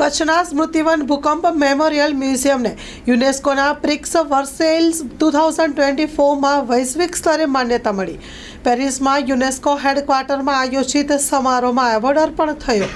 કચ્છના સ્મૃતિવન ભૂકંપ મેમોરિયલ મ્યુઝિયમને યુનેસ્કોના Prix Versailles two thousand twenty ફોરમાં વૈશ્વિક સ્તરે માન્યતા મળી. પેરિસમાં યુનેસ્કો હેડક્વાર્ટરમાં આયોજિત સમારોહમાં એવોર્ડ અર્પણ થયો.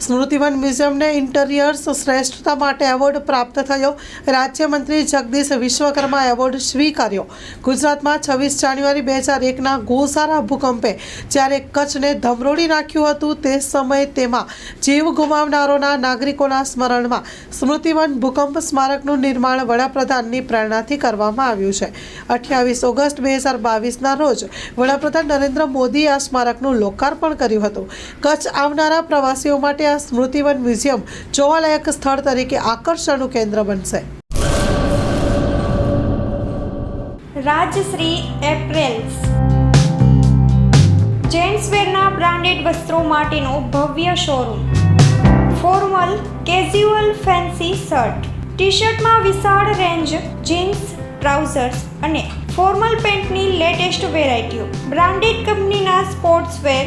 સ્મૃતિવન મ્યુઝિયમને ઇન્ટરિયર્સ શ્રેષ્ઠતા માટે એવોર્ડ પ્રાપ્ત થયો. રાજ્યમંત્રી જગદીશ વિશ્વકર્મા એવોર્ડ સ્વીકાર્યો. ગુજરાતમાં છવ્વીસ જાન્યુઆરી બે હજાર એકના ગોસારા ભૂકંપે જ્યારે કચ્છને ધમરોડી નાખ્યું હતું તે સમયે તેમાં જીવ ગુમાવનારોના નાગરિકોના સ્મરણમાં સ્મૃતિવન ભૂકંપ સ્મારકનું નિર્માણ વડાપ્રધાનની પ્રેરણાથી કરવામાં આવ્યું છે. અઠ્યાવીસ ઓગસ્ટ બે હજાર બાવીસના રોજ વડાપ્રધાન નરેન્દ્ર મોદીએ આ સ્મારકનું લોકાર્પણ કર્યું હતું. કચ્છ આવનારા પ્રવાસીઓ માટે આ સ્મૃતિવન મ્યુઝિયમ જોવાલાયક સ્થળ તરીકે આકર્ષણનું કેન્દ્ર બનશે. રાજશ્રી એપ્રેલ્સ. જેન્ટ્સવેરના બ્રાન્ડેડ વસ્ત્રો માટેનો ભવ્ય showroom. Formal casual fancy shirt. T શર્ટમાં વિશાળ રેન્જ, જીન્સ, ટ્રાઉઝર્સ અને ફોર્મલ પેન્ટની લેટેસ્ટ વેરાયટીઓ. બ્રાન્ડેડ કંપનીના સ્પોર્ટ્સવેર.